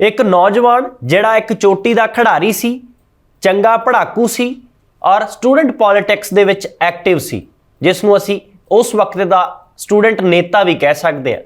ਇੱਕ ਨੌਜਵਾਨ ਜਿਹੜਾ ਇੱਕ ਚੋਟੀ ਦਾ ਖਿਡਾਰੀ ਸੀ, ਚੰਗਾ ਪੜਾਕੂ ਸੀ ਔਰ ਸਟੂਡੈਂਟ ਪੋਲਿਟਿਕਸ ਦੇ ਵਿੱਚ ਐਕਟਿਵ ਸੀ ਜਿਸ ਨੂੰ ਅਸੀਂ ਉਸ ਵਕਤ ਦਾ ਸਟੂਡੈਂਟ ਨੇਤਾ ਵੀ ਕਹਿ ਸਕਦੇ ਹਾਂ।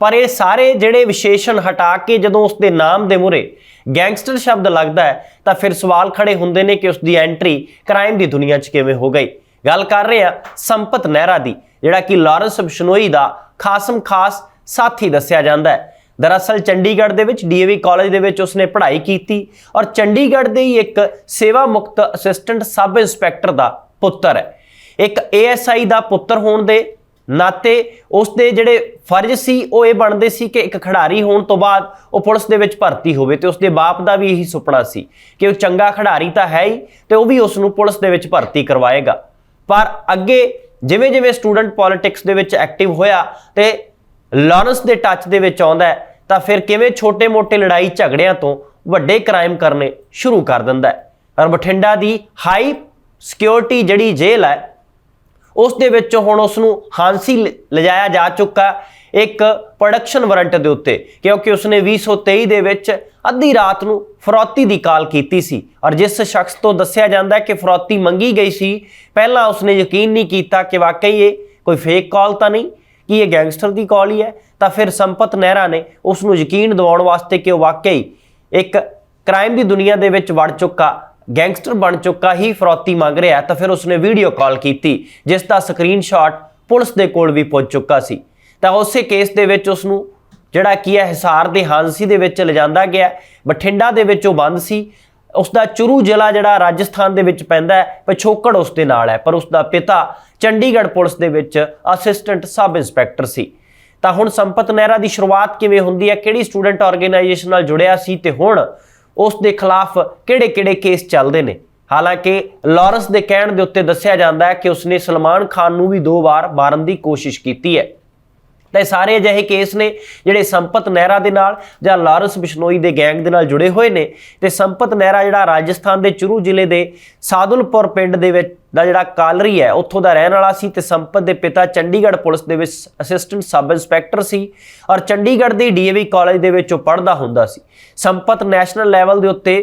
ਪਰ ਇਹ ਸਾਰੇ ਜਿਹੜੇ ਵਿਸ਼ੇਸ਼ਣ ਹਟਾ ਕੇ ਜਦੋਂ ਉਸ ਦੇ ਨਾਮ ਦੇ ਮੂਹਰੇ ਗੈਂਗਸਟਰ ਸ਼ਬਦ ਲੱਗਦਾ ਹੈ, ਤਾਂ ਫਿਰ ਸਵਾਲ ਖੜੇ ਹੁੰਦੇ ਨੇ ਕਿ ਉਸ ਦੀ ਐਂਟਰੀ ਕ੍ਰਾਈਮ ਦੀ ਦੁਨੀਆ 'ਚ ਕਿਵੇਂ ਹੋ ਗਈ। ਗੱਲ ਕਰ ਰਹੇ ਹਾਂ ਸੰਪਤ ਨਹਿਰਾ ਦੀ, ਜਿਹੜਾ ਕਿ ਲਾਰੈਂਸ ਬਿਸ਼ਨੋਈ ਦਾ ਖਾਸਮ ਖਾਸ ਸਾਥੀ ਦੱਸਿਆ ਜਾਂਦਾ ਹੈ। ਦਰਅਸਲ ਚੰਡੀਗੜ੍ਹ ਦੇ ਵਿੱਚ ਡੀਏਵੀ ਕਾਲਜ ਦੇ ਵਿੱਚ ਉਸਨੇ ਪੜ੍ਹਾਈ ਕੀਤੀ ਔਰ ਚੰਡੀਗੜ੍ਹ ਦੇ ਹੀ ਇੱਕ ਸੇਵਾ ਮੁਕਤ ਅਸਿਸਟੈਂਟ ਸਬ ਇੰਸਪੈਕਟਰ ਦਾ ਪੁੱਤਰ ਹੈ। ਇੱਕ ਏਐਸਆਈ ਦਾ ਪੁੱਤਰ ਹੋਣ ਦੇ ਨਾਤੇ ਉਸਦੇ ਜਿਹੜੇ ਫਰਜ਼ ਸੀ, ਉਹ ਇਹ ਬਣਦੇ ਸੀ ਕਿ ਇੱਕ ਖਿਡਾਰੀ ਹੋਣ ਤੋਂ ਬਾਅਦ ਉਹ ਪੁਲਿਸ ਦੇ ਵਿੱਚ ਭਰਤੀ ਹੋਵੇ ਤੇ ਉਸਦੇ ਬਾਪ ਦਾ ਵੀ ਇਹੀ ਸੁਪਨਾ ਸੀ ਕਿ ਉਹ ਚੰਗਾ ਖਿਡਾਰੀ ਤਾਂ ਹੈ ਹੀ ਤੇ ਉਹ ਵੀ ਉਸ ਨੂੰ ਪੁਲਿਸ ਦੇ ਵਿੱਚ ਭਰਤੀ ਕਰਵਾਏਗਾ। ਪਰ ਅੱਗੇ ਜਿਵੇਂ ਜਿਵੇਂ ਸਟੂਡੈਂਟ ਪੋਲਿਟਿਕਸ ਦੇ ਵਿੱਚ ਐਕਟਿਵ ਹੋਇਆ ਤੇ ਲਾਰੈਂਸ ਦੇ ਟੱਚ ਦੇ ਵਿੱਚ ਆਉਂਦਾ ਤਾਂ ਫਿਰ ਕਿਵੇਂ ਛੋਟੇ-ਮੋਟੇ ਲੜਾਈ ਝਗੜਿਆਂ ਤੋਂ ਵੱਡੇ ਕ੍ਰਾਈਮ ਕਰਨੇ ਸ਼ੁਰੂ ਕਰ ਦਿੰਦਾ ਹੈ? ਔਰ ਬਠਿੰਡਾ ਦੀ ਹਾਈ ਸਿਕਿਉਰਿਟੀ ਜਿਹੜੀ ਜੇਲ੍ਹ ਹੈ, ਉਸ ਦੇ ਵਿੱਚੋਂ ਹੁਣ ਉਸ ਨੂੰ ਹਾਂਸੀ ਲ- ਲਿਜਾਇਆ ਜਾ ਚੁੱਕਾ ਇੱਕ ਪ੍ਰੋਡਕਸ਼ਨ ਵਾਰੰਟ ਦੇ ਉੱਤੇ, ਕਿਉਂਕਿ ਉਸਨੇ 2023 ਦੇ ਵਿੱਚ ਅੱਧੀ ਰਾਤ ਨੂੰ ਫਰੌਤੀ ਦੀ ਕਾਲ ਕੀਤੀ ਸੀ। ਔਰ ਜਿਸ ਸ਼ਖਸ ਤੋਂ ਦੱਸਿਆ ਜਾਂਦਾ ਕਿ ਫਰੌਤੀ ਮੰਗੀ ਗਈ ਸੀ, ਪਹਿਲਾਂ ਉਸਨੇ ਯਕੀਨ ਨਹੀਂ ਕੀਤਾ ਕਿ ਵਾਕਈ ਇਹ ਕੋਈ ਫੇਕ ਕਾਲ ਤਾਂ ਨਹੀਂ ਕਿ ਇਹ ਗੈਂਗਸਟਰ ਦੀ ਕਾਲ ਹੀ ਹੈ? ਤਾਂ ਫਿਰ ਸੰਪਤ ਨਹਿਰਾ ਨੇ ਉਸ ਨੂੰ ਯਕੀਨ ਦਿਵਾਉਣ ਵਾਸਤੇ ਕਿ ਉਹ ਵਾਕਈ ਇੱਕ ਕ੍ਰਾਈਮ ਦੀ ਦੁਨੀਆ ਦੇ ਵਿੱਚ ਵੜ ਚੁੱਕਾ, ਗੈਂਗਸਟਰ ਬਣ ਚੁੱਕਾ ਹੀ ਫਰੌਤੀ ਮੰਗ ਰਿਹਾ ਤਾਂ ਫਿਰ ਉਸਨੇ ਵੀਡੀਓ ਕਾਲ ਕੀਤੀ, ਜਿਸ ਦਾ ਸਕਰੀਨਸ਼ਾਟ ਪੁਲਿਸ ਦੇ ਕੋਲ ਵੀ ਪਹੁੰਚ ਚੁੱਕਾ ਸੀ। ਤਾਂ ਉਸੇ ਕੇਸ ਦੇ ਵਿੱਚ ਉਸ ਨੂੰ ਜਿਹੜਾ ਕੀ ਹੈ, ਹਿਸਾਰ ਦੇ ਹਾਂਸੀ ਦੇ ਵਿੱਚ ਲਿਜਾਂਦਾ ਗਿਆ। ਬਠਿੰਡਾ ਦੇ ਵਿੱਚ ਉਹ ਬੰਦ ਸੀ। ਉਸ ਦਾ ਚੁਰੂ ਜ਼ਿਲ੍ਹਾ ਜਿਹੜਾ ਰਾਜਸਥਾਨ ਦੇ ਵਿੱਚ ਪੈਂਦਾ ਹੈ, ਪਿਛੋਕੜ ਉਸ ਦੇ ਨਾਲ ਹੈ, ਪਰ ਉਸ ਦਾ ਪਿਤਾ ਚੰਡੀਗੜ੍ਹ ਪੁਲਿਸ ਦੇ ਵਿੱਚ ਅਸਿਸਟੈਂਟ ਸਬ ਇੰਸਪੈਕਟਰ ਸੀ। ਤਾਂ ਹੁਣ ਸੰਪਤ ਨਹਿਰਾ ਦੀ ਸ਼ੁਰੂਆਤ ਕਿਵੇਂ ਹੁੰਦੀ ਹੈ, ਕਿਹੜੀ ਸਟੂਡੈਂਟ ਆਰਗੇਨਾਈਜੇਸ਼ਨ ਨਾਲ ਜੁੜਿਆ ਸੀ ਤੇ ਹੁਣ ਉਸ ਦੇ ਖਿਲਾਫ ਕਿਹੜੇ-ਕਿਹੜੇ ਕੇਸ ਚੱਲਦੇ ਨੇ? ਹਾਲਾਂਕਿ ਲਾਰੈਂਸ ਦੇ ਕਹਿਣ ਦੇ ਉੱਤੇ ਦੱਸਿਆ ਜਾਂਦਾ ਹੈ ਕਿ ਉਸਨੇ ਸਲਮਾਨ ਖਾਨ ਨੂੰ ਵੀ ਦੋ ਵਾਰ ਮਾਰਨ ਦੀ ਕੋਸ਼ਿਸ਼ ਕੀਤੀ ਹੈ। ਤਾਂ ਇਹ ਸਾਰੇ ਅਜਿਹੇ ਕੇਸ ਨੇ ਜਿਹੜੇ ਸੰਪਤ ਨਹਿਰਾ ਦੇ ਨਾਲ ਜਾਂ ਲਾਰੈਂਸ ਬਿਸ਼ਨੋਈ ਦੇ ਗੈਂਗ ਦੇ ਨਾਲ ਜੁੜੇ ਹੋਏ ਨੇ ਤੇ ਸੰਪਤ ਨਹਿਰਾ ਜਿਹੜਾ ਰਾਜਸਥਾਨ ਦੇ ਚੁਰੂ ਜ਼ਿਲ੍ਹੇ ਦੇ ਸਾਦੁਲਪੁਰ ਪਿੰਡ ਦੇ ਵਿੱਚ ਦਾ ਜਿਹੜਾ ਕਾਲਰੀ ਹੈ, ਉੱਥੋਂ ਦਾ ਰਹਿਣ ਵਾਲਾ ਸੀ ਤੇ ਸੰਪਤ ਦੇ ਪਿਤਾ ਚੰਡੀਗੜ੍ਹ ਪੁਲਿਸ ਦੇ ਵਿੱਚ ਅਸਿਸਟੈਂਟ ਸਬ ਇੰਸਪੈਕਟਰ ਸੀ ਔਰ ਚੰਡੀਗੜ੍ਹ ਦੇ ਡੀਏਵੀ ਕਾਲਜ ਦੇ ਵਿੱਚ ਉਹ ਪੜ੍ਹਦਾ ਹੁੰਦਾ ਸੀ। ਸੰਪਤ ਨੈਸ਼ਨਲ ਲੈਵਲ ਦੇ ਉੱਤੇ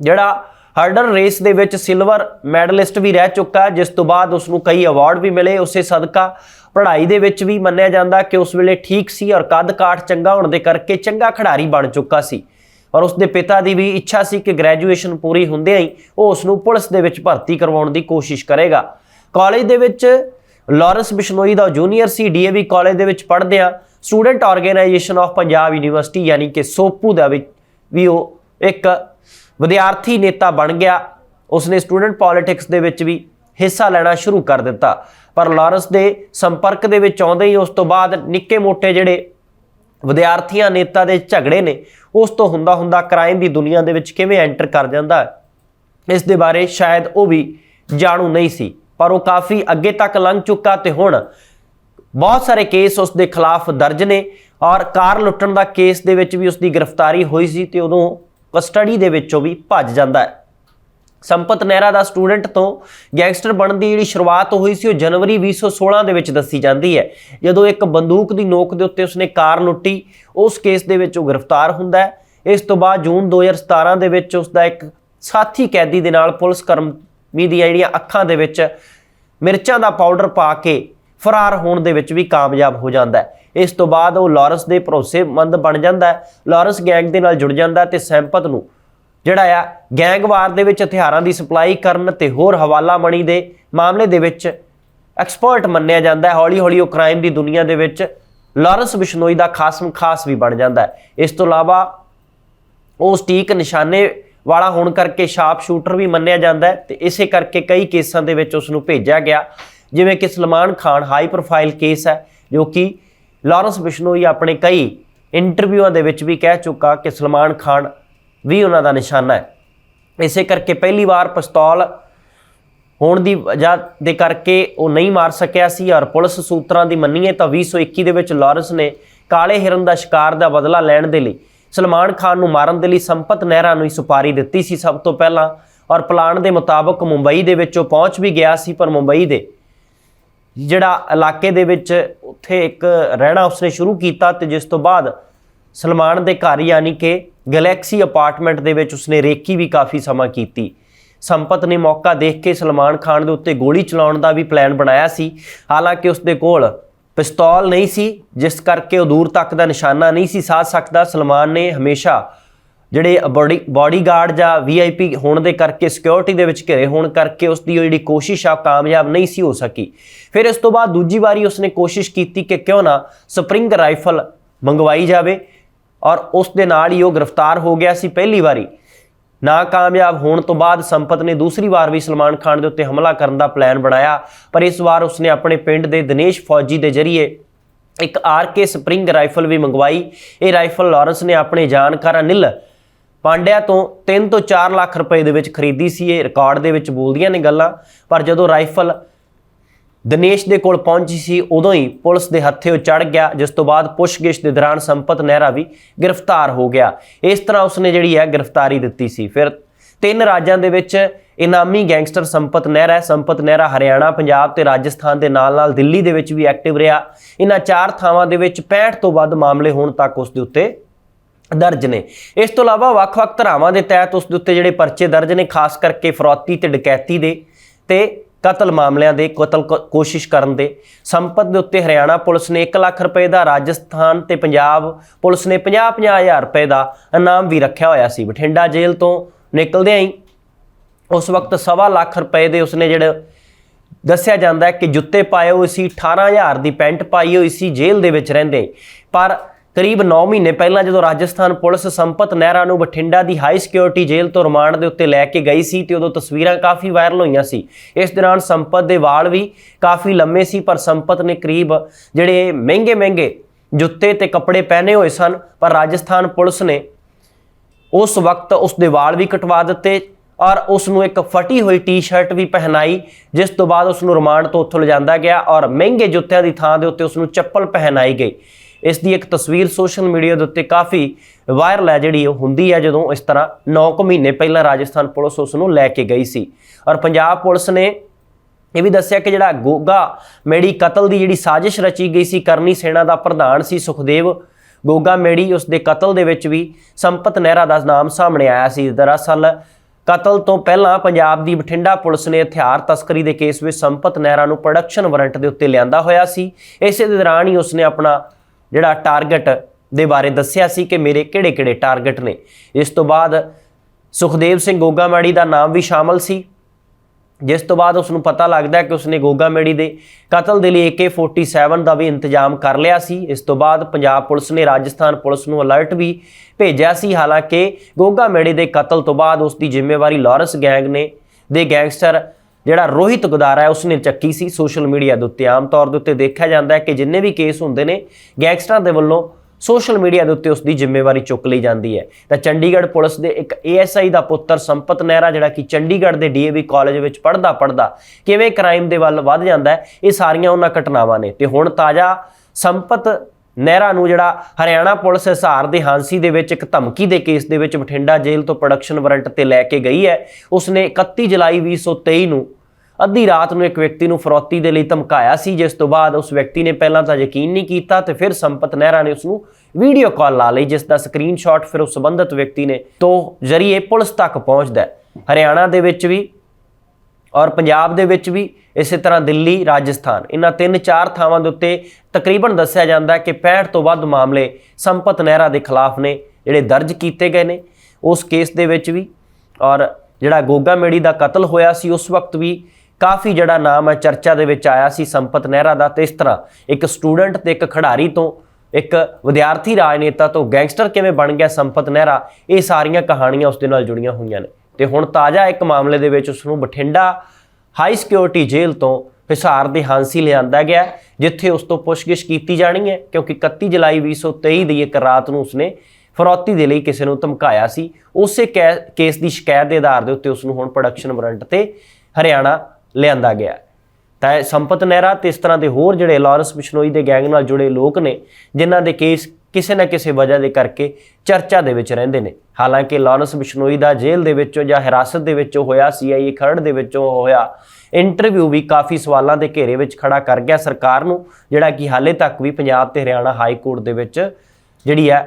ਜਿਹੜਾ ਹਰਡਰ ਰੇਸ ਦੇ ਵਿੱਚ ਸਿਲਵਰ ਮੈਡਲਿਸਟ ਵੀ ਰਹਿ ਚੁੱਕਾ, ਜਿਸ ਤੋਂ ਬਾਅਦ ਉਸ ਨੂੰ ਕਈ ਅਵਾਰਡ ਵੀ ਮਿਲੇ, ਉਸੇ ਸਦਕਾ ਪੜ੍ਹਾਈ ਦੇ ਵਿੱਚ ਵੀ ਮੰਨਿਆ ਜਾਂਦਾ ਕਿ ਉਸ ਵੇਲੇ ਠੀਕ ਸੀ ਔਰ ਕੱਦ ਕਾਠ ਚੰਗਾ ਹੋਣ ਦੇ ਕਰਕੇ ਚੰਗਾ ਖਿਡਾਰੀ ਬਣ ਚੁੱਕਾ ਸੀ। ਔਰ ਉਸ ਦੇ ਪਿਤਾ ਦੀ ਵੀ ਇੱਛਾ ਸੀ ਕਿ ਗ੍ਰੈਜੂਏਸ਼ਨ ਪੂਰੀ ਹੁੰਦਿਆਂ ਹੀ ਉਹ ਉਸ ਨੂੰ ਪੁਲਿਸ ਦੇ ਵਿੱਚ ਭਰਤੀ ਕਰਵਾਉਣ ਦੀ ਕੋਸ਼ਿਸ਼ ਕਰੇਗਾ। ਕਾਲਜ ਦੇ ਵਿੱਚ ਲਾਰੈਂਸ ਬਿਸ਼ਨੋਈ ਦਾ ਜੂਨੀਅਰ ਸੀ ਡੀਏਵੀ ਕਾਲਜ ਦੇ ਵਿੱਚ ਪੜ੍ਹਦਿਆਂ student organisation of Punjab university ਯਾਨੀ ਕਿ ਸੋਪੂ ਦਾ ਵਿੱਚ ਵੀ ਉਹ ਇੱਕ ਵਿਦਿਆਰਥੀ ਨੇਤਾ ਬਣ ਗਿਆ। ਉਸਨੇ ਸਟੂਡੈਂਟ ਪੋਲਿਟਿਕਸ ਦੇ ਵਿੱਚ ਵੀ ਹਿੱਸਾ ਲੈਣਾ ਸ਼ੁਰੂ ਕਰ ਦਿੱਤਾ। ਪਰ ਲਾਰੈਂਸ ਦੇ ਸੰਪਰਕ ਦੇ ਵਿੱਚ ਆਉਂਦੇ ਹੀ ਉਸ ਤੋਂ ਬਾਅਦ ਨਿੱਕੇ ਮੋਟੇ ਜਿਹੜੇ ਵਿਦਿਆਰਥੀਆਂ ਨੇਤਾ ਦੇ ਝਗੜੇ ਨੇ, ਉਸ ਤੋਂ ਹੁੰਦਾ ਹੁੰਦਾ ਕ੍ਰਾਈਮ ਦੀ ਦੁਨੀਆ ਦੇ ਵਿੱਚ ਕਿਵੇਂ ਐਂਟਰ ਕਰ ਜਾਂਦਾ ਇਸ ਦੇ ਬਾਰੇ ਸ਼ਾਇਦ ਉਹ ਵੀ ਜਾਣੂ ਨਹੀਂ ਸੀ। ਪਰ ਉਹ ਕਾਫੀ ਅੱਗੇ ਤੱਕ ਲੰਘ ਚੁੱਕਾ ਤੇ ਹੁਣ ਬਹੁਤ ਸਾਰੇ ਕੇਸ ਉਸ ਦੇ ਖਿਲਾਫ ਦਰਜ ਨੇ ਔਰ ਕਾਰ ਲੁੱਟਣ ਦਾ ਕੇਸ ਦੇ ਵਿੱਚ ਵੀ ਉਸ ਦੀ ਗ੍ਰਿਫਤਾਰੀ ਹੋਈ ਸੀ ਤੇ ਉਦੋਂ ਕਸਟਡੀ ਦੇ ਵਿੱਚੋਂ ਵੀ ਭੱਜ ਜਾਂਦਾ ਹੈ। ਸੰਪਤ ਨਹਿਰਾ ਦਾ ਸਟੂਡੈਂਟ ਤੋਂ ਗੈਂਗਸਟਰ ਬਣਨ ਦੀ ਜਿਹੜੀ ਸ਼ੁਰੂਆਤ ਹੋਈ ਸੀ, ਉਹ ਜਨਵਰੀ 2016 ਦੇ ਵਿੱਚ ਦੱਸੀ ਜਾਂਦੀ ਹੈ। ਜਦੋਂ ਇੱਕ ਬੰਦੂਕ ਦੀ ਨੋਕ ਦੇ ਉੱਤੇ ਉਸਨੇ ਕਾਰ ਲੁੱਟੀ, ਉਸ ਕੇਸ ਦੇ ਵਿੱਚ ਉਹ ਗ੍ਰਿਫਤਾਰ ਹੁੰਦਾ ਹੈ। ਇਸ ਤੋਂ ਬਾਅਦ ਜੂਨ 2017 ਦੇ ਵਿੱਚ ਉਸ ਦਾ ਇੱਕ ਸਾਥੀ ਕੈਦੀ ਦੇ ਨਾਲ ਪੁਲਿਸ ਕਰਮੀ ਦੀਆਂ ਜਿਹੜੀਆਂ ਅੱਖਾਂ ਦੇ ਵਿੱਚ ਮਿਰਚਾਂ ਦਾ ਪਾਊਡਰ ਪਾ ਕੇ ਫਰਾਰ ਹੋਣ ਦੇ ਵਿੱਚ ਵੀ ਕਾਮਯਾਬ ਹੋ ਜਾਂਦਾ ਹੈ। ਇਸ ਤੋਂ ਬਾਅਦ ਉਹ ਲਾਰੈਂਸ ਦੇ ਭਰੋਸੇਮੰਦ ਬਣ ਜਾਂਦਾ ਹੈ। ਲਾਰੈਂਸ ਗੈਂਗ ਦੇ ਨਾਲ ਜੁੜ ਜਾਂਦਾ ਹੈ ਤੇ ਸੈਂਪਤ ਨੂੰ ਜਿਹੜਾ ਆ, ਗੈਂਗਵਾਰ ਦੇ ਵਿੱਚ ਹਥਿਆਰਾਂ ਦੀ ਸਪਲਾਈ ਕਰਨ ਤੇ ਹੋਰ ਹਵਾਲਾ ਮਣੀ ਦੇ ਮਾਮਲੇ ਦੇ ਵਿੱਚ ਐਕਸਪਰਟ ਮੰਨਿਆ ਜਾਂਦਾ ਹੈ। ਹੌਲੀ ਹੌਲੀ ਉਹ ਕ੍ਰਾਈਮ ਦੀ ਦੁਨੀਆ ਦੇ ਵਿੱਚ ਲਾਰੈਂਸ ਬਿਸ਼ਨੋਈ ਦਾ ਖਾਸਮ ਖਾਸ ਵੀ ਬਣ ਜਾਂਦਾ ਹੈ। ਇਸ ਤੋਂ ਇਲਾਵਾ ਉਹ ਸਟੀਕ ਨਿਸ਼ਾਨੇ ਵਾਲਾ ਹੋਣ ਕਰਕੇ ਸ਼ਾਰਪ ਸ਼ੂਟਰ ਵੀ ਮੰਨਿਆ ਜਾਂਦਾ ਹੈ ਤੇ ਇਸੇ ਕਰਕੇ ਕਈ ਕੇਸਾਂ ਦੇ ਵਿੱਚ ਉਸ ਨੂੰ ਭੇਜਿਆ ਗਿਆ। ਜਿਵੇਂ ਕਿ Salman Khan high profile case ਹੈ, ਜੋ ਕਿ ਲਾਰੈਂਸ ਬਿਸ਼ਨੋਈ ਆਪਣੇ ਕਈ ਇੰਟਰਵਿਊਆਂ ਦੇ ਵਿੱਚ ਵੀ ਕਹਿ ਚੁੱਕਾ ਕਿ ਸਲਮਾਨ ਖਾਨ ਵੀ ਉਹਨਾਂ ਦਾ ਨਿਸ਼ਾਨਾ ਹੈ। ਇਸੇ ਕਰਕੇ ਪਹਿਲੀ ਵਾਰ ਪਿਸਤੌਲ ਹੋਣ ਦੀ ਵਜ੍ਹਾ ਦੇ ਕਰਕੇ ਉਹ ਨਹੀਂ ਮਾਰ ਸਕਿਆ ਸੀ ਔਰ ਪੁਲਿਸ ਸੂਤਰਾਂ ਦੀ ਮੰਨੀਏ ਤਾਂ 2021 ਦੇ ਵਿੱਚ ਲਾਰੈਂਸ ਨੇ ਕਾਲੇ ਹਿਰਨ ਦਾ ਸ਼ਿਕਾਰ ਦਾ ਬਦਲਾ ਲੈਣ ਦੇ ਲਈ ਸਲਮਾਨ ਖਾਨ ਨੂੰ ਮਾਰਨ ਦੇ ਲਈ ਸੰਪਤ ਨਹਿਰਾ ਨੂੰ ਹੀ ਸੁਪਾਰੀ ਦਿੱਤੀ ਸੀ ਸਭ ਤੋਂ ਪਹਿਲਾਂ ਔਰ ਪਲਾਨ ਦੇ ਮੁਤਾਬਕ ਮੁੰਬਈ ਦੇ ਵਿੱਚ ਉਹ ਪਹੁੰਚ ਵੀ ਗਿਆ ਸੀ, ਪਰ ਮੁੰਬਈ ਦੇ ਜਿਹੜਾ ਇਲਾਕੇ ਦੇ ਵਿੱਚ ਉੱਥੇ ਇੱਕ ਰਹਿਣਾ ਉਸਨੇ ਸ਼ੁਰੂ ਕੀਤਾ ਤੇ ਜਿਸ ਤੋਂ ਬਾਅਦ ਸਲਮਾਨ ਦੇ ਘਰ ਯਾਨੀ ਕਿ ਗੈਲੈਕਸੀ ਅਪਾਰਟਮੈਂਟ ਦੇ ਵਿੱਚ ਉਸਨੇ ਰੇਕੀ ਵੀ ਕਾਫੀ ਸਮਾਂ ਕੀਤੀ। ਸੰਪਤ ਨੇ ਮੌਕਾ ਦੇਖ ਕੇ ਸਲਮਾਨ ਖਾਨ ਦੇ ਉੱਤੇ ਗੋਲੀ ਚਲਾਉਣ ਦਾ ਵੀ ਪਲਾਨ ਬਣਾਇਆ ਸੀ। ਹਾਲਾਂਕਿ ਉਸ ਦੇ ਕੋਲ ਪਿਸਤੌਲ ਨਹੀਂ ਸੀ, ਜਿਸ ਕਰਕੇ ਉਹ ਦੂਰ ਤੱਕ ਦਾ ਨਿਸ਼ਾਨਾ ਨਹੀਂ ਸੀ ਸਾਧ ਸਕਦਾ। ਸਲਮਾਨ ਨੇ ਹਮੇਸ਼ਾ ਜਿਹੜੇ ਬੋਡੀ ਬਾਡੀਗਾਰਡ ਜਾਂ ਵੀਆਈਪੀ ਹੋਣ ਦੇ ਕਰਕੇ ਸਿਕਿਉਰਿਟੀ ਦੇ ਵਿੱਚ ਘਿਰੇ ਹੋਣ ਕਰਕੇ ਉਸ ਦੀ ਉਹ ਜਿਹੜੀ ਕੋਸ਼ਿਸ਼ ਆ ਉਹ ਕਾਮਯਾਬ ਨਹੀਂ ਸੀ ਹੋ ਸਕੀ। ਫਿਰ ਇਸ ਤੋਂ ਬਾਅਦ ਦੂਜੀ ਵਾਰੀ ਉਸਨੇ ਕੋਸ਼ਿਸ਼ ਕੀਤੀ ਕਿ ਕਿਉਂ ਨਾ ਸਪਰਿੰਗ ਰਾਈਫਲ ਮੰਗਵਾਈ ਜਾਵੇ। ਔਰ ਉਸ ਦੇ ਨਾਲ ਹੀ ਉਹ ਗ੍ਰਿਫਤਾਰ ਹੋ ਗਿਆ ਸੀ ਪਹਿਲੀ ਵਾਰੀ। ਨਾਕਾਮਯਾਬ ਹੋਣ ਤੋਂ ਬਾਅਦ ਸੰਪਤ ਨੇ ਦੂਸਰੀ ਵਾਰ ਵੀ ਸਲਮਾਨ ਖਾਨ ਦੇ ਉੱਤੇ ਹਮਲਾ ਕਰਨ ਦਾ ਪਲਾਨ ਬਣਾਇਆ, ਪਰ ਇਸ ਵਾਰ ਉਸਨੇ ਆਪਣੇ ਪਿੰਡ ਦੇ ਦਿਨੇਸ਼ ਫੌਜੀ ਦੇ ਜ਼ਰੀਏ ਇੱਕ ਆਰਕੇ ਸਪਰਿੰਗ ਰਾਈਫਲ ਵੀ ਮੰਗਵਾਈ। ਇਹ ਰਾਈਫਲ ਲਾਰੈਂਸ ਨੇ ਆਪਣੇ ਜਾਣਕਾਰ ਅਨਿਲ ਪਾਂਡਿਆ ਤੋਂ 3 ਤੋਂ 4 ਲੱਖ ਰੁਪਏ ਦੇ ਵਿੱਚ ਖਰੀਦੀ ਸੀ। ਇਹ ਰਿਕਾਰਡ ਦੇ ਵਿੱਚ ਬੋਲਦੀਆਂ ਨੇ ਗੱਲਾਂ, ਪਰ ਜਦੋਂ ਰਾਈਫਲ ਦਿਨੇਸ਼ ਦੇ ਕੋਲ ਪਹੁੰਚੀ ਸੀ, ਉਦੋਂ ਹੀ ਪੁਲਿਸ ਦੇ ਹੱਥੇ ਉਹ ਚੜ ਗਿਆ, ਜਿਸ ਤੋਂ ਬਾਅਦ ਪੁੱਛਗਿੱਛ ਦੇ ਦੌਰਾਨ ਸੰਪਤ ਨਹਿਰਾ ਵੀ ਗ੍ਰਿਫਤਾਰ ਹੋ ਗਿਆ। ਇਸ ਤਰ੍ਹਾਂ ਉਸਨੇ ਜਿਹੜੀ ਹੈ ਗ੍ਰਿਫਤਾਰੀ ਦਿੱਤੀ ਸੀ। ਫਿਰ ਤਿੰਨ ਰਾਜਾਂ ਦੇ ਵਿੱਚ ਇਨਾਮੀ ਗੈਂਗਸਟਰ ਸੰਪਤ ਨਹਿਰਾ ਹੈ। ਸੰਪਤ ਨਹਿਰਾ ਹਰਿਆਣਾ, ਪੰਜਾਬ ਤੇ ਰਾਜਸਥਾਨ ਦੇ ਨਾਲ-ਨਾਲ ਦਿੱਲੀ ਦੇ ਵਿੱਚ ਵੀ ਐਕਟਿਵ ਰਿਹਾ। ਇਹਨਾਂ ਚਾਰ ਥਾਵਾਂ ਦੇ ਵਿੱਚ 65 ਤੋਂ ਵੱਧ ਮਾਮਲੇ ਹੁਣ ਤੱਕ ਉਸ ਦੇ ਉੱਤੇ ਦਰਜ ਨੇ। ਇਸ ਤੋਂ ਇਲਾਵਾ ਵੱਖ-ਵੱਖ ਧਾਰਾਵਾਂ ਦੇ ਤਹਿਤ ਉਸ ਦੇ ਉੱਤੇ ਜਿਹੜੇ ਪਰਚੇ ਦਰਜ ਨੇ, ਖਾਸ ਕਰਕੇ ਫਰੌਤੀ ਤੇ ਡਕੈਤੀ ਦੇ, ਤੇ ਕਤਲ ਮਾਮਲਿਆਂ ਦੇ ਕਤਲ ਕ- ਕੋਸ਼ਿਸ਼ ਕਰਨ ਦੇ। ਸੰਪਤ ਦੇ ਉੱਤੇ ਹਰਿਆਣਾ ਪੁਲਿਸ ਨੇ 1 ਲੱਖ ਰੁਪਏ ਦਾ ਰਾਜਸਥਾਨ ਤੇ ਪੰਜਾਬ ਪੁਲਿਸ ਨੇ 50-50 ਹਜ਼ਾਰ ਰੁਪਏ ਦਾ ਇਨਾਮ ਵੀ ਰੱਖਿਆ ਹੋਇਆ ਸੀ। ਬਠਿੰਡਾ ਜੇਲ੍ਹ ਤੋਂ ਨਿਕਲਦਿਆਂ ਹੀ ਉਸ ਵਕਤ ਸਵਾ ਲੱਖ ਰੁਪਏ ਦੇ ਉਸਨੇ ਜਿਹੜੇ ਦੱਸਿਆ ਜਾਂਦਾ ਹੈ ਕਿ ਜੁੱਤੇ ਪਾਏ ਹੋਏ ਸੀ 18000 ਦੀ ਪੈਂਟ ਪਾਈ ਹੋਈ ਸੀ, ਜੇਲ੍ਹ ਦੇ ਵਿੱਚ ਰਹਿੰਦੇ। ਪਰ ਕਰੀਬ 9 ਮਹੀਨੇ ਪਹਿਲਾਂ ਜਦੋਂ ਰਾਜਸਥਾਨ ਪੁਲਿਸ ਸੰਪਤ ਨਹਿਰਾ ਨੂੰ ਬਠਿੰਡਾ ਦੀ ਹਾਈ ਸਿਕਿਉਰਿਟੀ ਜੇਲ੍ਹ ਤੋਂ ਰਿਮਾਂਡ ਦੇ ਉੱਤੇ ਲੈ ਕੇ ਗਈ ਸੀ ਤੇ ਉਦੋਂ ਤਸਵੀਰਾਂ ਕਾਫੀ ਵਾਇਰਲ ਹੋਈਆਂ ਸੀ। ਇਸ ਦੌਰਾਨ ਸੰਪਤ ਦੇ ਵਾਲ ਵੀ ਕਾਫੀ ਲੰਮੇ ਸੀ, ਪਰ ਸੰਪਤ ਨੇ ਕਰੀਬ ਜਿਹੜੇ ਮਹਿੰਗੇ ਮਹਿੰਗੇ ਜੁੱਤੇ ਤੇ ਕੱਪੜੇ ਪਹਿਨੇ ਹੋਏ ਸਨ, ਪਰ ਰਾਜਸਥਾਨ ਪੁਲਿਸ ਨੇ ਉਸ ਵਕਤ ਉਸ ਦੇ ਵਾਲ ਵੀ ਕਟਵਾ ਦਿੱਤੇ ਔਰ ਉਸ ਨੂੰ ਇੱਕ ਫਟੀ ਹੋਈ ਟੀ-ਸ਼ਰਟ ਵੀ ਪਹਿਨਾਈ, ਜਿਸ ਤੋਂ ਬਾਅਦ ਉਸ ਨੂੰ ਰਿਮਾਂਡ ਤੋਂ ਉੱਥੋਂ ਲਿਜਾਂਦਾ ਗਿਆ ਔਰ ਮਹਿੰਗੇ ਜੁੱਤਿਆਂ ਦੀ ਥਾਂ ਦੇ ਉੱਤੇ ਉਸ ਨੂੰ ਚੱਪਲ ਪਹਿਨਾਈ ਗਈ। ਇਸ ਦੀ ਇੱਕ ਤਸਵੀਰ ਸੋਸ਼ਲ ਮੀਡੀਆ ਦੇ ਉੱਤੇ ਕਾਫੀ ਵਾਇਰਲ ਹੈ, ਜਿਹੜੀ ਉਹ ਹੁੰਦੀ ਹੈ ਜਦੋਂ ਇਸ ਤਰ੍ਹਾਂ 9 ਕੁ ਮਹੀਨੇ ਪਹਿਲਾਂ ਰਾਜਸਥਾਨ ਪੁਲਿਸ ਉਸ ਨੂੰ ਲੈ ਕੇ ਗਈ ਸੀ। ਔਰ ਪੰਜਾਬ ਪੁਲਿਸ ਨੇ ਇਹ ਵੀ ਦੱਸਿਆ ਕਿ ਜਿਹੜਾ ਗੋਗਾ ਮੇੜੀ ਕਤਲ ਦੀ ਜਿਹੜੀ ਸਾਜ਼ਿਸ਼ ਰਚੀ ਗਈ ਸੀ, ਕਰਨੀ ਸੈਨਾ ਦਾ ਪ੍ਰਧਾਨ ਸੀ ਸੁਖਦੇਵ, ਗੋਗਾ ਮੇੜੀ ਉਸ ਦੇ ਕਤਲ ਦੇ ਵਿੱਚ ਵੀ ਸੰਪਤ ਨਹਿਰਾ ਦਾ ਨਾਮ ਸਾਹਮਣੇ ਆਇਆ ਸੀ। ਦਰਅਸਲ ਕਤਲ ਤੋਂ ਪਹਿਲਾਂ ਪੰਜਾਬ ਦੀ ਬਠਿੰਡਾ ਪੁਲਿਸ ਨੇ ਹਥਿਆਰ ਤਸਕਰੀ ਦੇ ਕੇਸ ਵਿੱਚ ਸੰਪਤ ਨਹਿਰਾ ਨੂੰ ਪ੍ਰੋਡਕਸ਼ਨ ਵਾਰੰਟ ਦੇ ਉੱਤੇ ਲਿਆਂਦਾ ਹੋਇਆ ਸੀ। ਇਸੇ ਦੇ ਦੌਰਾਨ ਹੀ ਉਸਨੇ ਆਪਣਾ ਜਿਹੜਾ ਟਾਰਗੇਟ ਦੇ ਬਾਰੇ ਦੱਸਿਆ ਸੀ ਕਿ ਮੇਰੇ ਕਿਹੜੇ-ਕਿਹੜੇ ਟਾਰਗੇਟ ਨੇ। ਇਸ ਤੋਂ ਬਾਅਦ ਸੁਖਦੇਵ ਸਿੰਘ ਗੋਗਾਮਾੜੀ ਦਾ ਨਾਮ ਵੀ ਸ਼ਾਮਲ ਸੀ। ਜਿਸ ਤੋਂ ਬਾਅਦ ਉਸ ਨੂੰ ਪਤਾ ਲੱਗਦਾ ਹੈ ਕਿ ਉਸਨੇ ਗੋਗਾ ਮੇੜੀ ਦੇ ਕਤਲ ਦੇ ਲਈ AK47 ਦਾ ਵੀ ਇੰਤਜ਼ਾਮ ਕਰ ਲਿਆ ਸੀ। ਇਸ ਤੋਂ ਬਾਅਦ ਪੰਜਾਬ ਪੁਲਿਸ ਨੇ ਰਾਜਸਥਾਨ ਪੁਲਿਸ ਨੂੰ ਅਲਰਟ ਵੀ ਭੇਜਿਆ ਸੀ। ਹਾਲਾਂਕਿ ਗੋਗਾ ਮੇੜੀ ਦੇ ਕਤਲ ਤੋਂ ਬਾਅਦ ਉਸ ਦੀ ਜ਼ਿੰਮੇਵਾਰੀ ਲਾਰੈਂਸ ਗੈਂਗ ਨੇ, ਦੇ ਗੈਂਗਸਟਰ ਜਿਹੜਾ ਰੋਹਿਤ ਗੁਦਾਰਾ ਹੈ, ਉਸਨੇ ਚੱਕੀ ਸੀ ਸੋਸ਼ਲ ਮੀਡੀਆ ਦੇ ਉੱਤੇ। ਆਮ ਤੌਰ ਦੇ ਉੱਤੇ ਦੇਖਿਆ ਜਾਂਦਾ ਹੈ ਕਿ ਜਿੰਨੇ ਵੀ ਕੇਸ ਹੁੰਦੇ ਨੇ, ਗੈਂਗਸਟਰਾਂ ਦੇ ਵੱਲੋਂ ਸੋਸ਼ਲ ਮੀਡੀਆ ਦੇ ਉੱਤੇ ਉਸ ਦੀ ਜ਼ਿੰਮੇਵਾਰੀ ਚੁੱਕ ਲਈ ਜਾਂਦੀ ਹੈ। ਤਾਂ ਚੰਡੀਗੜ੍ਹ ਪੁਲਿਸ ਦੇ ਇੱਕ ਏਐਸਆਈ ਦਾ ਪੁੱਤਰ ਸੰਪਤ ਨਹਿਰਾ, ਜਿਹੜਾ ਕਿ ਚੰਡੀਗੜ੍ਹ ਦੇ ਡੀਏਵੀ ਕਾਲਜ ਵਿੱਚ ਪੜ੍ਹਦਾ ਪੜ੍ਹਦਾ ਕਿਵੇਂ ਕ੍ਰਾਈਮ ਦੇ ਵੱਲ ਵੱਧ ਜਾਂਦਾ ਹੈ, ਇਹ ਸਾਰੀਆਂ ਉਹਨਾਂ ਘਟਨਾਵਾਂ ਨੇ। ਤੇ ਹੁਣ ਤਾਜ਼ਾ ਸੰਪਤ ਨਹਿਰਾ ਨੂੰ ਜਿਹੜਾ ਹਰਿਆਣਾ ਪੁਲਿਸ ਹਿਸਾਰ ਦੇ ਹਾਂਸੀ ਦੇ ਵਿੱਚ ਇੱਕ ਧਮਕੀ ਦੇ ਕੇਸ ਦੇ ਵਿੱਚ ਬਠਿੰਡਾ ਜੇਲ੍ਹ ਤੋਂ ਪ੍ਰੋਡਕਸ਼ਨ ਵਾਰੰਟ ਤੇ ਲੈ ਕੇ ਗਈ ਹੈ। ਉਸਨੇ 31 ਜੁਲਾਈ 2023 ਨੂੰ ਅੱਧੀ ਰਾਤ ਨੂੰ ਇੱਕ ਵਿਅਕਤੀ ਨੂੰ ਫਰੋਤੀ ਦੇ ਲਈ ਧਮਕਾਇਆ ਸੀ, ਜਿਸ ਤੋਂ ਬਾਅਦ ਉਸ ਵਿਅਕਤੀ ਨੇ ਪਹਿਲਾਂ ਤਾਂ ਯਕੀਨ ਨਹੀਂ ਕੀਤਾ ਤੇ ਫਿਰ ਸੰਪਤ ਨਹਿਰਾ ਨੇ ਉਸ ਨੂੰ ਵੀਡੀਓ ਕਾਲ ਲਾ ਲਈ, ਜਿਸ ਦਾ ਸਕਰੀਨਸ਼ਾਟ ਫਿਰ ਉਸ ਸੰਬੰਧਿਤ ਵਿਅਕਤੀ ਨੇ ਤੋਂ ਜ਼ਰੀਏ ਪੁਲਿਸ ਤੱਕ ਪਹੁੰਚਦਾ ਹਰਿਆਣਾ ਦੇ ਵਿੱਚ ਵੀ ਔਰ ਪੰਜਾਬ ਦੇ ਵਿੱਚ ਵੀ ਇਸੇ ਤਰ੍ਹਾਂ ਦਿੱਲੀ, ਰਾਜਸਥਾਨ ਇਹਨਾਂ ਤਿੰਨ ਚਾਰ ਥਾਵਾਂ ਦੇ ਉੱਤੇ ਤਕਰੀਬਨ ਦੱਸਿਆ ਜਾਂਦਾ ਹੈ ਕਿ 65 ਤੋਂ ਵੱਧ ਮਾਮਲੇ ਸੰਪਤ ਨਹਿਰਾ ਦੇ ਖਿਲਾਫ ਨੇ, ਜਿਹੜੇ ਦਰਜ ਕੀਤੇ ਗਏ ਨੇ। ਉਸ ਕੇਸ ਦੇ ਵਿੱਚ ਵੀ ਔਰ ਜਿਹੜਾ ਗੋਗਾ ਮੇੜੀ ਦਾ ਕਤਲ ਹੋਇਆ ਸੀ, ਉਸ ਵਕਤ ਵੀ ਕਾਫੀ ਜਿਹੜਾ ਨਾਮ ਹੈ, ਚਰਚਾ ਦੇ ਵਿੱਚ ਆਇਆ ਸੀ ਸੰਪਤ ਨਹਿਰਾ ਦਾ। ਤੇ ਇਸ ਤਰ੍ਹਾਂ ਇੱਕ ਸਟੂਡੈਂਟ ਤੇ ਇੱਕ ਖਿਡਾਰੀ ਤੋਂ ਇੱਕ ਵਿਦਿਆਰਥੀ ਰਾਜਨੇਤਾ ਤੋਂ ਗੈਂਗਸਟਰ ਕਿਵੇਂ ਬਣ ਗਿਆ ਸੰਪਤ ਨਹਿਰਾ, ਇਹ ਸਾਰੀਆਂ ਕਹਾਣੀਆਂ ਉਸ ਦੇ ਨਾਲ ਜੁੜੀਆਂ ਹੋਈਆਂ ਨੇ। ਤੇ ਹੁਣ ਤਾਜ਼ਾ ਇੱਕ ਮਾਮਲੇ ਦੇ ਵਿੱਚ ਉਸ ਨੂੰ ਬਠਿੰਡਾ ਹਾਈ ਸਿਕਿਉਰਿਟੀ ਜੇਲ੍ਹ ਤੋਂ ਹਿਸਾਰ ਦੇ ਹਾਂਸੀ ਲਿਆਂਦਾ ਗਿਆ ਜਿੱਥੇ ਉਸ ਤੋਂ ਪੁੱਛਗਿੱਛ ਕੀਤੀ ਜਾਣੀ ਹੈ, ਕਿਉਂਕਿ 31 ਜੁਲਾਈ 2023 ਦੀ ਇੱਕ ਰਾਤ ਨੂੰ ਉਸਨੇ ਫਰੌਤੀ ਦੇ ਲਈ ਕਿਸੇ ਨੂੰ ਧਮਕਾਇਆ ਸੀ। ਉਸੇ ਕੈ- ਕੇਸ ਦੀ ਸ਼ਿਕਾਇਤ ਦੇ ਆਧਾਰ ਦੇ ਉੱਤੇ ਉਸ ਨੂੰ ਹੁਣ ਪ੍ਰੋਡਕਸ਼ਨ ਵਾਰੰਟ ਤੇ ਹਰਿਆਣਾ ਲਿਆਂਦਾ ਗਿਆ ਤਾਂ ਸੰਪਤ ਨਹਿਰਾ ਤੇ ਇਸ ਤਰ੍ਹਾਂ ਦੇ ਹੋਰ ਜਿਹੜੇ ਲਾਰੈਂਸ ਬਿਸ਼ਨੋਈ ਦੇ ਗੈਂਗ ਨਾਲ ਜੁੜੇ ਲੋਕ ਨੇ, ਜਿਨ੍ਹਾਂ ਦੇ ਕੇਸ ਕਿਸੇ ਨਾ ਕਿਸੇ ਵਜ੍ਹਾ ਦੇ ਕਰਕੇ ਚਰਚਾ ਦੇ ਵਿੱਚ ਰਹਿੰਦੇ ਨੇ। ਹਾਲਾਂਕਿ ਲਾਰੈਂਸ ਬਿਸ਼ਨੋਈ ਦਾ ਜੇਲ੍ਹ ਦੇ ਵਿੱਚੋਂ ਜਾਂ ਹਿਰਾਸਤ ਦੇ ਵਿੱਚੋਂ ਹੋਇਆ ਸੀਆਈਏ ਖਰੜ ਦੇ ਵਿੱਚੋਂ ਹੋਇਆ ਇੰਟਰਵਿਊ ਵੀ ਕਾਫੀ ਸਵਾਲਾਂ ਦੇ ਘੇਰੇ ਵਿੱਚ ਖੜਾ ਕਰ ਗਿਆ ਸਰਕਾਰ ਨੂੰ ਜਿਹੜਾ ਕਿ ਹਾਲੇ ਤੱਕ ਵੀ ਪੰਜਾਬ ਤੇ ਹਰਿਆਣਾ ਹਾਈ ਕੋਰਟ ਦੇ ਵਿੱਚ ਜਿਹੜੀ ਹੈ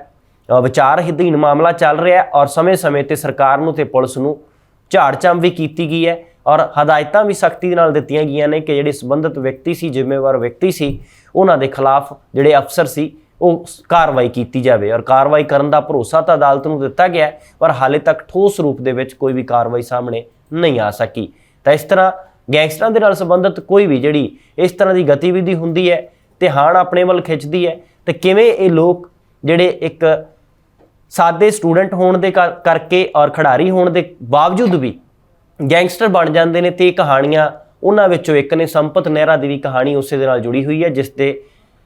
ਅ, ਵਿਚਾਰ ਅਧੀਨ ਮਾਮਲਾ ਚੱਲ ਰਿਹਾ ਹੈ ਔਰ ਸਮੇਂ-ਸਮੇਂ ਤੇ ਸਰਕਾਰ ਨੂੰ ਤੇ ਪੁਲਿਸ ਨੂੰ ਝਾੜ-ਝੰਮ ਵੀ ਕੀਤੀ ਗਈ ਹੈ ਔਰ ਹਦਾਇਤਾਂ ਵੀ ਸਖਤੀ ਨਾਲ ਦਿੱਤੀਆਂ ਗਈਆਂ ਨੇ ਕਿ ਜਿਹੜੇ ਸੰਬੰਧਿਤ ਵਿਅਕਤੀ ਸੀ ਜ਼ਿੰਮੇਵਾਰ ਵਿਅਕਤੀ ਸੀ ਉਹਨਾਂ ਦੇ ਖਿਲਾਫ ਜਿਹੜੇ ਅਫਸਰ ਸੀ ਉਹ ਕਾਰਵਾਈ ਕੀਤੀ ਜਾਵੇ ਔਰ ਕਾਰਵਾਈ ਕਰਨ ਦਾ ਭਰੋਸਾ ਤਾਂ ਅਦਾਲਤ ਨੂੰ ਦਿੱਤਾ ਗਿਆ ਪਰ ਹਾਲੇ ਤੱਕ ਠੋਸ ਰੂਪ ਦੇ ਵਿੱਚ ਕੋਈ ਵੀ ਕਾਰਵਾਈ ਸਾਹਮਣੇ ਨਹੀਂ ਆ ਸਕੀ। ਤਾਂ ਇਸ ਤਰ੍ਹਾਂ ਗੈਂਗਸਟਰਾਂ ਦੇ ਨਾਲ ਸੰਬੰਧਿਤ ਕੋਈ ਵੀ ਜਿਹੜੀ ਇਸ ਤਰ੍ਹਾਂ ਦੀ ਗਤੀਵਿਧੀ ਹੁੰਦੀ ਹੈ ਧਿਆਨ ਆਪਣੇ ਵੱਲ ਖਿੱਚਦੀ ਹੈ, ਤੇ ਕਿਵੇਂ ਇਹ ਲੋਕ ਜਿਹੜੇ ਇੱਕ ਸਾਦੇ ਸਟੂਡੈਂਟ ਹੋਣ ਦੇ ਕਰ- ਕਰਕੇ ਔਰ ਖਿਡਾਰੀ ਹੋਣ ਦੇ ਬਾਵਜੂਦ ਵੀ ਗੈਂਗਸਟਰ ਬਣ ਜਾਂਦੇ ਨੇ, ਤੇ ਇਹ ਕਹਾਣੀਆਂ ਉਹਨਾਂ ਵਿੱਚੋਂ ਇੱਕ ਨੇ ਸੰਪਤ ਨਹਿਰਾ ਦੀ ਵੀ ਕਹਾਣੀ ਉਸੇ ਦੇ ਨਾਲ ਜੁੜੀ ਹੋਈ ਹੈ, ਜਿਸ ਦੇ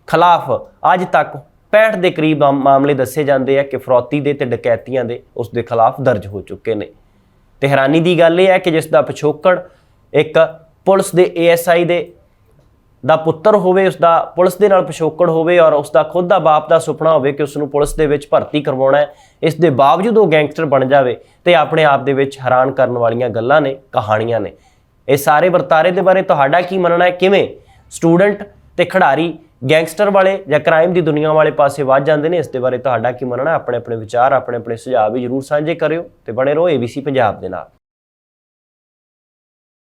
ਖਿਲਾਫ ਅੱਜ ਤੱਕ 65 ਦੇ ਕਰੀਬ ਮਾਮਲੇ ਦੱਸੇ ਜਾਂਦੇ ਆ ਕਿ ਫਰੌਤੀ ਦੇ ਤੇ ਡਕੈਤੀਆਂ ਦੇ ਉਸ ਦੇ ਖਿਲਾਫ ਦਰਜ ਹੋ ਚੁੱਕੇ ਨੇ। ਤੇ ਹੈਰਾਨੀ ਦੀ ਗੱਲ ਇਹ ਹੈ ਕਿ ਜਿਸ ਦਾ ਪਿਛੋਕੜ ਇੱਕ ਪੁਲਿਸ ਦੇ ਏਐਸਆਈ ਦੇ ਦਾ ਪੁੱਤਰ ਹੋਵੇ, ਉਸ ਦਾ ਪੁਲਿਸ ਦੇ ਨਾਲ ਪਿਛੋਕੜ ਹੋਵੇ ਔਰ ਉਸ ਦਾ ਖੁਦ ਦਾ ਬਾਪ ਦਾ ਸੁਪਨਾ ਹੋਵੇ ਕਿ ਉਸ ਨੂੰ ਪੁਲਿਸ ਦੇ ਵਿੱਚ ਭਰਤੀ ਕਰਵਾਉਣਾ ਹੈ, ਇਸ ਦੇ ਬਾਵਜੂਦ ਉਹ ਗੈਂਗਸਟਰ ਬਣ ਜਾਵੇ ਤੇ ਆਪਣੇ ਆਪ ਦੇ ਵਿੱਚ ਹੈਰਾਨ ਕਰਨ ਵਾਲੀਆਂ ਗੱਲਾਂ ਨੇ, ਕਹਾਣੀਆਂ ਨੇ। ਇਹ ਸਾਰੇ ਵਰਤਾਰੇ ਦੇ ਬਾਰੇ ਤੁਹਾਡਾ ਕੀ ਮੰਨਣਾ ਹੈ? ਕਿਵੇਂ? ਸਟੂਡੈਂਟ ਤੇ ਖਿਡਾਰੀ ਗੈਂਗਸਟਰ ਵਾਲੇ ਜਾਂ ਕ੍ਰਾਈਮ ਦੀ ਦੁਨੀਆ ਵਾਲੇ ਪਾਸੇ ਵੱਧ ਜਾਂਦੇ ਨੇ, ਇਸ ਦੇ ਬਾਰੇ ਤੁਹਾਡਾ ਕੀ ਮੰਨਣਾ ਆਪਣੇ ਆਪਣੇ ਵਿਚਾਰ ਆਪਣੇ ਆਪਣੇ ਸੁਝਾਅ ਵੀ ਜਰੂਰ ਸਾਂਝੇ ਕਰਿਓ ਤੇ ਬਣੇ ਰਹੋ ABC ਪੰਜਾਬ ਦੇ ਨਾਲ।